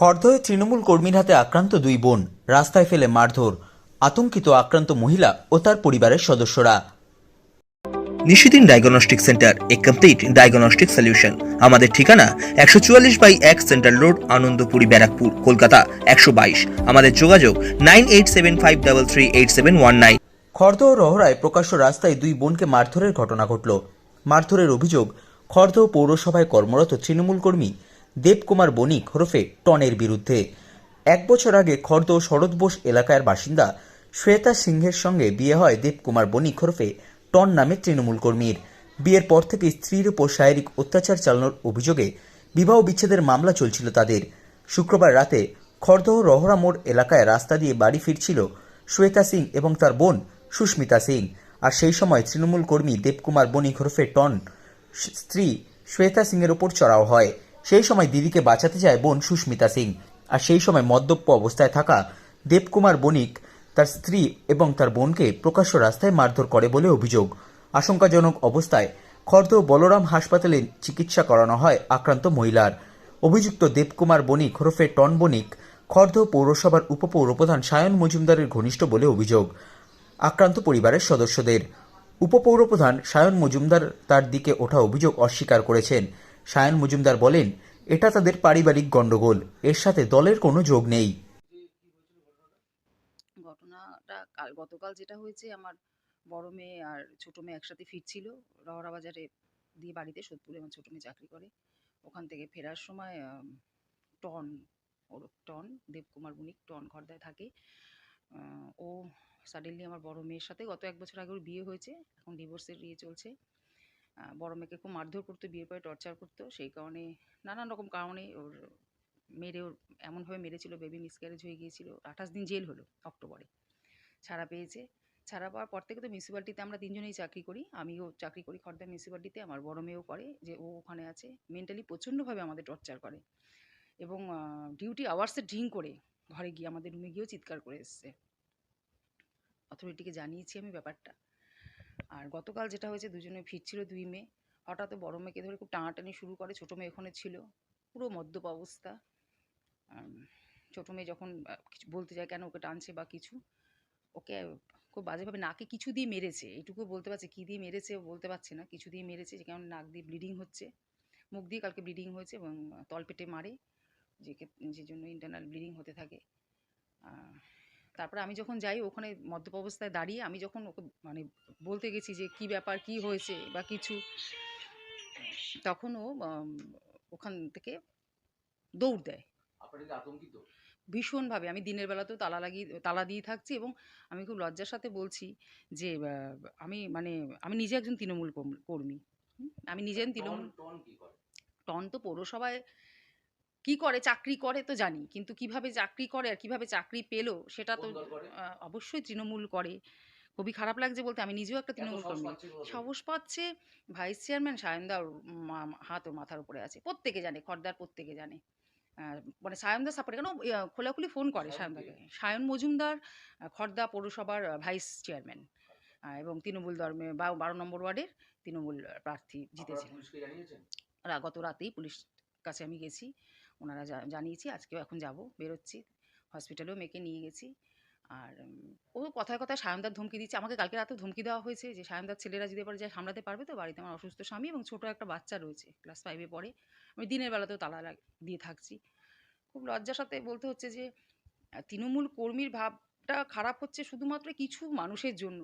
খড়দহে তৃণমূল কর্মীর হাতে আক্রান্ত দুই বোন। রাস্তায় ফেলে মারধর। আতঙ্কিত আক্রান্ত মহিলা ও তার পরিবারের সদস্যরা। নিশিদিন ডায়াগনস্টিক সেন্টার এ কমপ্লিট ডায়াগনস্টিক সলিউশন। আমাদের ঠিকানা একশো চুয়াল্লিশ বাই এক সেন্ট্রাল রোড আনন্দপুরি ব্যারাকপুর কলকাতা একশো বাইশ। আমাদের যোগাযোগ nine eight seven five double three eight seven one nine. Khardah রহরায় প্রকাশ্য রাস্তায় দুই বোনকে মারধরের ঘটনা ঘটল। মারধরের অভিযোগ খড়দহ পৌরসভায় কর্মরত তৃণমূল কর্মী দেবকুমার বণিক ওরফে টনের বিরুদ্ধে। এক বছর আগে খড়দহ শরৎ বোস এলাকার বাসিন্দা শ্বেতা সিংহের সঙ্গে বিয়ে হয় দেবকুমার বণিক ওরফে টন নামে তৃণমূল কর্মীর। বিয়ের পর থেকে স্ত্রীর উপর শারীরিক অত্যাচার চালানোর অভিযোগে বিবাহ বিচ্ছেদের মামলা চলছিল তাদের। শুক্রবার রাতে খড়দহ রহরা মোড় এলাকায় রাস্তা দিয়ে বাড়ি ফিরছিল শ্বেতা সিং এবং তার বোন সুস্মিতা সিং। আর সেই সময় তৃণমূল কর্মী দেবকুমার বণিক ওরফে টন স্ত্রী শ্বেতা সিংয়ের ওপর চড়াও হয়। সেই সময় দিদিকে বাঁচাতে যায় বোন সুস্মিতা সিং। আর সেই সময় মদ্যপ অবস্থায় থাকা দেবকুমার বণিক তার স্ত্রী এবং তার বোনকে প্রকাশ্য রাস্তায় মারধর করে বলে অভিযোগ। আশঙ্কাজনক অবস্থায় খর্দ বলরাম হাসপাতালে চিকিৎসা করানো হয় আক্রান্ত মহিলার। অভিযুক্ত দেবকুমার বণিক ওরফে টন বণিক খর্দ পৌরসভার উপপৌরপ্রধান সায়ন মজুমদারের ঘনিষ্ঠ বলে অভিযোগ। আক্রান্ত পরিবারের সদস্যদের। উপপৌরপ্রধান সায়ন মজুমদার তার দিকে ওঠা অভিযোগ অস্বীকার করেছেন। সায়ন মজুমদার বলেন, এটা তাদের পারিবারিক গণ্ডগোল, এর সাথে দলের কোনো যোগ নেই। ঘটনাটা কাল, গতকাল যেটা হয়েছে, আমার বড় মেয়ে আর ছোট মেয়ে একসাথে ফিরছিল রহরা বাজারে দিয়ে বাড়িতে, সোদপুরে আমার ছোট মেয়ে চাকরি করে। ওখান থেকে ফেরার সময় টন, ওর টন, দেবকুমার বণিক টন খর্দায় থাকে। ও সাডেনলি আমার বড় মেয়ের সাথে গত এক বছর আগে ওর বিয়ে হয়েছে, এখন ডিভোর্সের ইয়ে চলছে। বড় মেয়েকে খুব মারধর করতো, বিয়ের পরে টর্চার করতো। সেই কারণে নানান রকম কারণে ওর মেরে ওর এমনভাবে মেরেছিল বেবি মিসক্যারেজ হয়ে গিয়েছিল। আঠাশ দিন জেল হলো অক্টোবরে। ছাড়া পেয়েছে। ছাড়া পাওয়ার পর থেকে তো মিউনিসিপ্যালিটিতে আমরা তিনজনেই চাকরি করি। আমিও চাকরি করি খর্দা মিউনিসিপ্যালিটিতে আমার বড় মেয়েও করে যে ও ওখানে আছে। মেন্টালি প্রচণ্ডভাবে আমাদের টর্চার করে। এবং ডিউটি আওয়ার্সে ড্রিঙ্ক করে। ঘরে গিয়ে আমাদের রুমে গিয়েও চিৎকার করে এসছে। অথরিটিকে জানিয়েছি আমি ব্যাপারটা। আর গতকাল যেটা হয়েছে, দুজনে ফিরছিল দুই মেয়ে। হঠাৎ বড় মেয়েকে ধরে খুব টানাটানি শুরু করে, ছোটো মেয়ে ওখানে ছিল। পুরো মদ্যপ অবস্থা। ছোটো মেয়ে যখন কিছু বলতে যায় কেন ওকে টানছে বা কিছু, ওকে খুব বাজেভাবে নাকে কিছু দিয়ে মেরেছে। এইটুকু বলতে পারছে, কী দিয়ে মেরেছে বলতে পারছে না। কিছু দিয়ে মেরেছে, যে কারণে নাক দিয়ে ব্লিডিং হচ্ছে। মুখ দিয়ে কালকে ব্লিডিং হয়েছে এবং তলপেটে মারে, যে জন্য ইন্টারনাল ব্লিডিং হতে থাকে। তারপরে আমি যখন যাই ওখানে মদ্যপ অবস্থায় দাঁড়িয়ে আমি যখন ওকে মানে বলতে গেছি যে কি ব্যাপার কি হয়েছে বা কিছু তখন ও ওখান থেকে দৌড় দেয়। ভীষণভাবে। আমি দিনের বেলাতেও তালা লাগিয়ে তালা দিয়ে থাকছি এবং আমি খুব লজ্জার সাথে বলছি যে আমি মানে আমি নিজে একজন তৃণমূল কর্ম- আমি নিজে তৃণমূল টন তো পৌরসভায় কি করে চাকরি করে তো জানি কিন্তু কীভাবে চাকরি করে আর কীভাবে চাকরি পেল সেটা তো অবশ্যই তৃণমূল করে। খুবই খারাপ লাগছে বলতে আমি নিজেও একটা তৃণমূল কর্মী। সাহস পাচ্ছে ভাইস চেয়ারম্যান সায়নদার হাত ও মাথার উপরে আছে। প্রত্যেকে জানে খর্দার প্রত্যেকে জানে। মানে সায়নদা সাপোর্ট কেন খোলাখুলি ফোন করে সায়নদাকে সায়ন মজুমদার খর্দা পৌরসভার ভাইস চেয়ারম্যান। এবং তৃণমূল ধর্মে বা বারো নম্বর ওয়ার্ডের তৃণমূল প্রার্থী জিতেছেন রা- গত রাতেই পুলিশ কাছে আমি গেছি। ওনারা জানিয়েছি, আজকেও এখন যাব, বেরোচ্ছি। হসপিটালেও মেয়েকে নিয়ে গেছি। আর ও কথায় কথায় সায়নদার ধমকি দিচ্ছে। আমাকে কালকে রাতে ধমকি দেওয়া হয়েছে যে, সায়নদার ছেলেরা যদি এবার যায় সামলাতে পারবে তো বাড়িতে আমার অসুস্থ স্বামী এবং ছোটো একটা বাচ্চা রয়েছে ক্লাস ফাইভে পড়ে। আমি দিনের বেলাতেও তালা দিয়ে থাকছি। খুব লজ্জার সাথে বলতে হচ্ছে যে তৃণমূল কর্মীর ভাবটা খারাপ হচ্ছে শুধুমাত্র কিছু মানুষের জন্য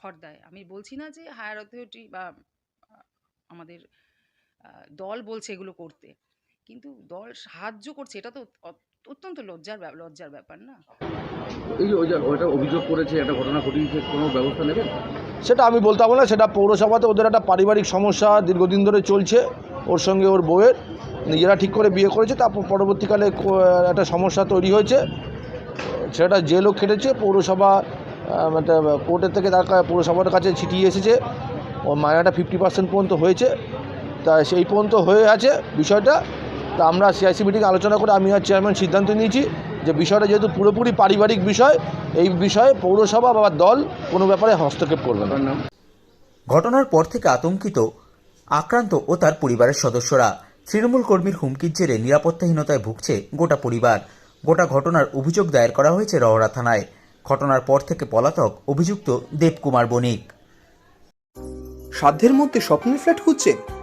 খর্দায়। আমি বলছি না যে হায়ার অথরিটি বা আমাদের দল বলছে এগুলো করতে। কিন্তু দল সাহায্য করছে এটা তো অত্যন্ত লজ্জার লজ্জার ব্যাপার না? এই যে ওই যে ওইটা অভিযোগ করেছে একটা ঘটনা ঘটিয়েছে কোনো ব্যবস্থা নেবেন? সেটা আমি বলতে পারব না সেটা পৌরসভাতে ওদের একটা পারিবারিক সমস্যা দীর্ঘদিন ধরে চলছে ওর সঙ্গে ওর বউয়ের নিজেরা ঠিক করে বিয়ে করেছে তারপর পরবর্তীকালে একটা সমস্যা তৈরি হয়েছে সেটা জেলও খেটেছে পৌরসভা মানে কোর্টের থেকে তার কা- পৌরসভার কাছে ছিটিয়ে এসেছে ও মায়নাটা ফিফটি পার্সেন্ট পর্যন্ত হয়েছে তা সেই পর্যন্ত হয়ে আছে বিষয়টা। তা আমরা সিআইসি মিটিং আলোচনা করে আমি আর চেয়ারম্যান সিদ্ধান্ত নিয়েছি যে বিষয়টা যেহেতু পুরোপুরি পারিবারিক বিষয় এই বিষয়ে পৌরসভা বা দল কোনো ব্যাপারে হস্তক্ষেপ করবে না। ঘটনার পর থেকে আতঙ্কিত আক্রান্ত ও তার পরিবারের সদস্যরা। তৃণমূল কর্মীর হুমকির জেরে নিরাপত্তাহীনতায় ভুগছে গোটা পরিবার। গোটা ঘটনার অভিযোগ দায়ের করা হয়েছে রওরা থানায়। ঘটনার পর থেকে পলাতক অভিযুক্ত দেবকুমার বণিক। সাধ্যের মধ্যে স্বপ্নের ফ্ল্যাট খুঁজছেন?